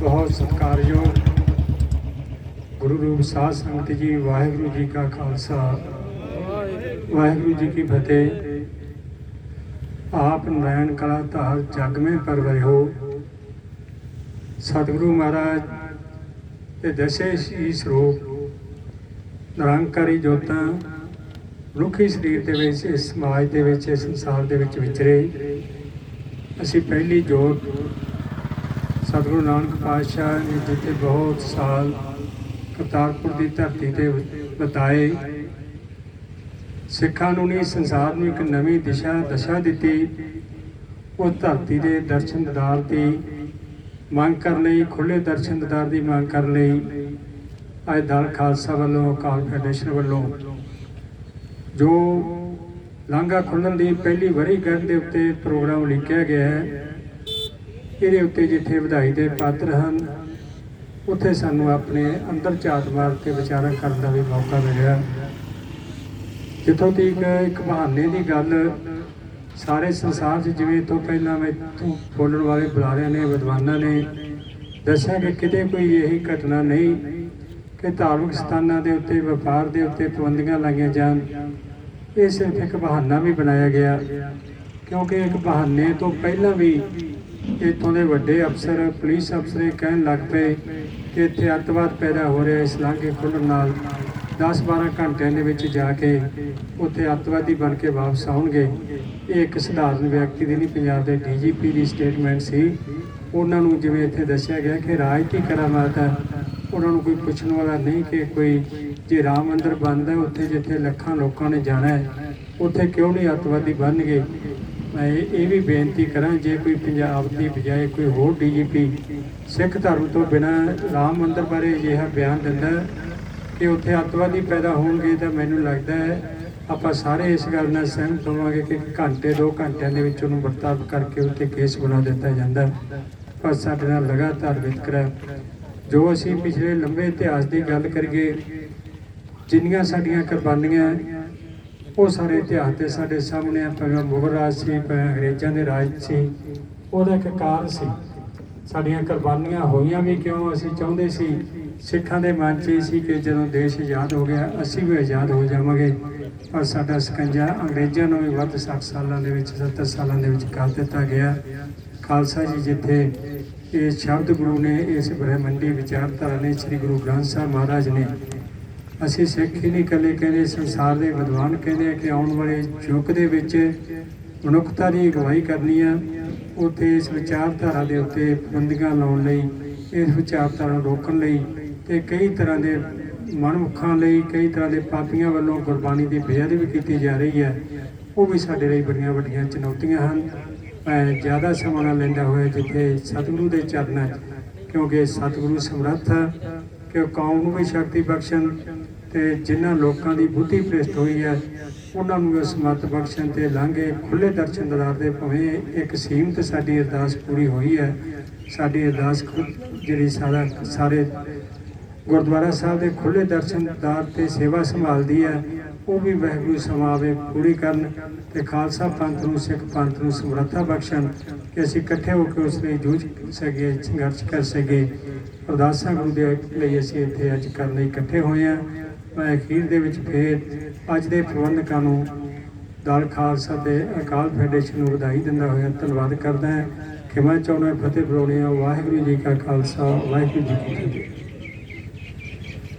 ਬਹੁਤ ਸਤਿਕਾਰਯੋਗ ਗੁਰੂ ਰੂਪ ਸਾਧ ਸੰਗਤ ਜੀ, ਵਾਹਿਗੁਰੂ ਜੀ ਕਾ ਖਾਲਸਾ। ਵਾਹਿਗੁਰੂ ਜੀ ਕੀ ਫਤਿਹ। ਆਪ ਨਾਰਾਇਣ ਕਲਾ ਧਾਰ ਜਗ ਮੇ ਪਰਵਰੇ ਹੋ ਸਤਿਗੁਰੂ ਮਹਾਰਾਜ ਤੇ ਦਸੇ ਇਸ ਸਰੂਪ ਨਿਰੰਕਾਰੀ ਜੋਤਾਂ ਮਨੁੱਖੀ ਸਰੀਰ ਦੇ ਵਿੱਚ, ਇਸ ਸਮਾਜ ਦੇ ਵਿੱਚ, ਇਸ ਸੰਸਾਰ ਦੇ ਵਿੱਚ ਵਿਚਰੇ। ਅਸੀਂ ਪਹਿਲੀ ਜੋਤ ਸਤਿਗੁਰੂ ਨਾਨਕ ਪਾਤਸ਼ਾਹ ਨੇ ਜਿੱਥੇ ਬਹੁਤ ਸਾਲ ਕਰਤਾਰਪੁਰ ਦੀ ਧਰਤੀ ਤੇ ਬਤਾਏ, ਸਿੱਖਾਂ ਨੂੰ ਨਹੀਂ, ਸੰਸਾਰ ਨੂੰ ਇੱਕ ਨਵੀਂ ਦਿਸ਼ਾ, ਦਸ਼ਾ ਦਿੱਤੀ। ਉਹ ਧਰਤੀ ਦੇ ਦਰਸ਼ਨ ਦਿਦਾਰ ਦੀ ਮੰਗ ਕਰਨ ਲਈ ਖੁੱਲੇ ਦਰਸ਼ਨ ਦਿਦਾਰ ਦੀ ਮੰਗ ਕਰਨ ਲਈ ਅੱਜ ਦਲ ਖਾਲਸਾ ਵੱਲੋਂ, ਅਕਾਲ ਫੈਡਰੇਸ਼ਨ ਵੱਲੋਂ ਜੋ ਲਾਂਘਾ ਖੁੱਲਣ ਦੀ ਪਹਿਲੀ ਵਰੀ ਗੰਢ ਦੇ ਉੱਤੇ ਪ੍ਰੋਗਰਾਮ ਲਿਖਿਆ ਗਿਆ ਹੈ ਇਹਦੇ ਉੱਤੇ ਜਿੱਥੇ ਵਧਾਈ ਦੇ ਪਾਤਰ ਹਨ, ਉੱਥੇ ਸਾਨੂੰ ਆਪਣੇ ਅੰਦਰ ਝਾਤ ਮਾਰ ਕੇ ਵਿਚਾਰਾਂ ਕਰਨ ਦਾ ਵੀ ਮੌਕਾ ਮਿਲਿਆ। ਜਿੱਥੋਂ ਤੱਕ ਇੱਕ ਬਹਾਨੇ ਦੀ ਗੱਲ, ਸਾਰੇ ਸੰਸਾਰ 'ਚ ਜਿਵੇਂ ਤੋਂ ਪਹਿਲਾਂ ਮੈਂ ਬੋਲਣ ਵਾਲੇ ਬੁਲਾਰਿਆਂ ਨੇ, ਵਿਦਵਾਨਾਂ ਨੇ ਦੱਸਿਆ ਕਿ ਕਿਤੇ ਕੋਈ ਇਹੀ ਘਟਨਾ ਨਹੀਂ ਕਿ ਧਾਰਮਿਕ ਸਥਾਨਾਂ ਦੇ ਉੱਤੇ, ਵਪਾਰ ਦੇ ਉੱਤੇ ਪਾਬੰਦੀਆਂ ਲਾਈਆਂ ਜਾਣ। ਇਹ ਸਿਰਫ ਇੱਕ ਬਹਾਨਾ ਵੀ ਬਣਾਇਆ ਗਿਆ, ਕਿਉਂਕਿ ਇੱਕ ਬਹਾਨੇ ਤੋਂ ਪਹਿਲਾਂ ਵੀ ਇੱਥੋਂ ਦੇ ਵੱਡੇ ਅਫਸਰ, ਪੁਲਿਸ ਅਫਸਰ ਕਹਿਣ ਲੱਗ ਪਏ ਕਿ ਇੱਥੇ ਅੱਤਵਾਦ ਪੈਦਾ ਹੋ ਰਿਹਾ ਇਸ ਲਾਂਘੇ ਖੁੱਲ੍ਹਣ ਨਾਲ। 10-12 ਘੰਟਿਆਂ ਦੇ ਵਿੱਚ ਜਾ ਕੇ ਉੱਥੇ ਅੱਤਵਾਦੀ ਬਣ ਕੇ ਵਾਪਸ ਆਉਣਗੇ। ਇਹ ਇੱਕ ਸਧਾਰਨ ਵਿਅਕਤੀ ਦੀ ਨਹੀਂ, ਪੰਜਾਬ ਦੇ ਡੀਜੀਪੀ ਦੀ ਸਟੇਟਮੈਂਟ ਸੀ। ਉਹਨਾਂ ਨੂੰ ਜਿਵੇਂ ਇੱਥੇ ਦੱਸਿਆ ਗਿਆ ਕਿ ਰਾਜ ਰਾਜਨੀਤੀ ਕਰਾਮਾਤ ਹੈ, ਉਹਨਾਂ ਨੂੰ ਕੋਈ ਪੁੱਛਣ ਵਾਲਾ ਨਹੀਂ ਕਿ ਕੋਈ ਜੇ ਰਾਮ ਮੰਦਰ ਬਣਦਾ ਉੱਥੇ ਜਿੱਥੇ ਲੱਖਾਂ ਲੋਕਾਂ ਨੇ ਜਾਣਾ ਹੈ, ਉੱਥੇ ਕਿਉਂ ਨਹੀਂ ਅੱਤਵਾਦੀ ਬਣਨਗੇ? ਮੈਂ ਇਹ ਵੀ ਬੇਨਤੀ ਕਰਾਂ, ਜੇ ਕੋਈ ਪੰਜਾਬ ਦੀ ਬਜਾਏ ਕੋਈ ਹੋਰ ਡੀਜੀਪੀ ਸਿੱਖ ਧਰਮ ਤੋਂ ਬਿਨਾਂ ਰਾਮ ਮੰਦਰ ਬਾਰੇ ਅਜਿਹਾ ਬਿਆਨ ਦਿੰਦਾ ਕਿ ਉੱਥੇ ਅੱਤਵਾਦੀ ਪੈਦਾ ਹੋਣਗੇ ਤਾਂ ਮੈਨੂੰ ਲੱਗਦਾ ਹੈ ਆਪਾਂ ਸਾਰੇ ਇਸ ਗੱਲ ਨਾਲ ਸਹਿਮਤ ਹੋਵਾਂਗੇ ਕਿ ਘੰਟੇ, ਦੋ ਘੰਟਿਆਂ ਦੇ ਵਿੱਚ ਉਹਨੂੰ ਵਰਤਾਵ ਕਰਕੇ ਉੱਤੇ ਕੇਸ ਬਣਾ ਦਿੱਤਾ ਜਾਂਦਾ ਪਰ ਸਾਡੇ ਨਾਲ ਲਗਾਤਾਰ ਵਿਤਕਰਾ ਜੋ ਅਸੀਂ ਪਿਛਲੇ ਲੰਬੇ ਇਤਿਹਾਸ ਦੀ ਗੱਲ ਕਰੀਏ, ਜਿੰਨੀਆਂ ਸਾਡੀਆਂ ਕੁਰਬਾਨੀਆਂ ਉਹ ਸਾਰੇ ਇਤਿਹਾਸ ਤੇ ਸਾਡੇ ਸਾਹਮਣੇ ਆ, ਭਾਵੇਂ ਮੁਗਲ ਰਾਜ ਸੀ, ਭਾਵੇਂ ਅੰਗਰੇਜ਼ਾਂ ਦੇ ਰਾਜ ਸੀ, ਉਹਦਾ ਇੱਕ ਕਾਰਨ ਸੀ। ਸਾਡੀਆਂ ਕੁਰਬਾਨੀਆਂ ਹੋਈਆਂ ਵੀ ਕਿਉਂ? ਅਸੀਂ ਚਾਹੁੰਦੇ ਸੀ, ਸਿੱਖਾਂ ਦੇ ਮਨ 'ਚ ਇਹ ਸੀ ਕਿ ਜਦੋਂ ਦੇਸ਼ ਆਜ਼ਾਦ ਹੋ ਗਿਆ, ਅਸੀਂ ਵੀ ਆਜ਼ਾਦ ਹੋ ਜਾਵਾਂਗੇ। ਪਰ ਸਾਡਾ ਸਕੰਜਾ ਅੰਗਰੇਜ਼ਾਂ ਨੂੰ ਵੀ ਵੱਧ 60 ਸਾਲਾਂ ਦੇ ਵਿੱਚ 70 ਸਾਲਾਂ ਦੇ ਵਿੱਚ ਕਰ ਦਿੱਤਾ ਗਿਆ। ਖਾਲਸਾ ਜੀ ਜਿੱਥੇ ਇਹ ਸ਼ਬਦ ਗੁਰੂ ਨੇ, ਇਸ ਬ੍ਰਹਮੰਡੀ ਵਿਚਾਰਧਾਰਾ ਨੇ, ਸ੍ਰੀ ਗੁਰੂ ਗ੍ਰੰਥ ਸਾਹਿਬ ਮਹਾਰਾਜ ਨੇ ਅਸੀਂ ਸਿੱਖ ਹੀ ਨਹੀਂ ਇਕੱਲੇ ਕਹਿੰਦੇ, ਸੰਸਾਰ ਦੇ ਵਿਦਵਾਨ ਕਹਿੰਦੇ ਕਿ ਆਉਣ ਵਾਲੇ ਯੁੱਗ ਦੇ ਵਿੱਚ ਮਨੁੱਖਤਾ ਦੀ ਅਗਵਾਈ ਕਰਨੀ ਆ, ਉੱਥੇ ਇਸ ਵਿਚਾਰਧਾਰਾ ਦੇ ਉੱਤੇ ਪਾਬੰਦੀਆਂ ਲਾਉਣ ਲਈ, ਇਸ ਵਿਚਾਰਧਾਰਾ ਨੂੰ ਰੋਕਣ ਲਈ ਤੇ ਕਈ ਤਰ੍ਹਾਂ ਦੇ ਮਨਮੁੱਖਾਂ ਲਈ, ਕਈ ਤਰ੍ਹਾਂ ਦੇ ਪਾਪੀਆਂ ਵੱਲੋਂ ਗੁਰਬਾਣੀ ਦੀ ਬੇਅਦਬੀ ਕੀਤੀ ਜਾ ਰਹੀ ਹੈ ਉਹ ਵੀ ਸਾਡੇ ਲਈ ਬੜੀਆਂ ਵੱਡੀਆਂ ਚੁਣੌਤੀਆਂ ਹਨ। ਮੈਂ ਜ਼ਿਆਦਾ ਸਮਾਂ ਲੈਂਦਾ ਹੋਇਆ ਜਿੱਥੇ ਸਤਿਗੁਰੂ ਦੇ ਚਰਨਾਂ 'ਚ ਕਿਉਂਕਿ ਸਤਿਗੁਰੂ ਸਮਰੱਥ ਹੈ ਕਿ ਉਹ ਕੌਮ ਨੂੰ ਵੀ ਸ਼ਕਤੀ ਬਖਸ਼ਣ ਤੇ ਜਿਨ੍ਹਾਂ ਲੋਕਾਂ ਦੀ ਬੁੱਧੀ ਭ੍ਰਿਸ਼ਟ ਹੋਈ ਹੈ, ਉਹਨਾਂ ਨੂੰ ਵੀ ਸਮਰੱਥ ਬਖਸ਼ਣ ਤੇ ਲਾਂਘੇ ਖੁੱਲੇ ਦਰਸ਼ਨ ਦਰਾਰ ਦੇ ਭਵੇਂ ਇੱਕ ਸੀਮਤ ਸਾਡੀ ਅਰਦਾਸ ਪੂਰੀ ਹੋਈ ਹੈ। ਸਾਡੀ ਅਰਦਾਸ ਖੁਦ ਜਿਹੜੀ ਸਾਰਾ ਸਾਰੇ ਗੁਰਦੁਆਰਾ ਸਾਹਿਬ ਦੇ ਖੁੱਲੇ ਦਰਸ਼ਨਦਾਰ ਦਿਦਾਰ ਤੇ ਸੇਵਾ ਸੰਭਾਲਦੀ ਹੈ। ਉਹ ਵੀ ਵਾਹਿਗੁਰੂ ਸਮਾਵੇ, ਪੂਰੀ ਕਰਨ ਤੇ ਖਾਲਸਾ ਪੰਥ ਨੂੰ, ਸਿੱਖ ਪੰਥ ਨੂੰ ਸਮਰੱਥਾ ਬਖਸ਼ਣ ਕਿ ਅਸੀਂ ਇਕੱਠੇ ਹੋ ਕੇ ਉਸ ਲਈ ਜੂਝ ਸਕੀਏ ਸੰਘਰਸ਼ ਕਰ ਸਕੀਏ ਅਰਦਾਸਾਂ ਗੁਰੂ ਦੇ ਲਈ ਅਸੀਂ ਇੱਥੇ ਅੱਜ ਕਰਨ ਲਈ ਇਕੱਠੇ ਹੋਏ ਹਾਂ। ਮੈਂ ਅਖੀਰ ਦੇ ਵਿੱਚ ਫੇਰ ਅੱਜ ਦੇ ਪ੍ਰਬੰਧਕਾਂ ਨੂੰ ਦਲ ਖਾਲਸਾ ਤੇ ਅਕਾਲ ਫੈਡਰੇਸ਼ਨ ਨੂੰ ਵਧਾਈ ਦਿੰਦਾ ਹੋਇਆ ਧੰਨਵਾਦ ਕਰਦਾ ਹਾਂ। ਖਿਮਾ ਚਾਹੁੰਦਾ ਫਤਿਹ ਬੁਲਾਉਣੇ ਆ ਵਾਹਿਗੁਰੂ ਜੀ ਕਾ ਖਾਲਸਾ, ਵਾਹਿਗੁਰੂ ਜੀ ਕੀ ਫਤਿਹ।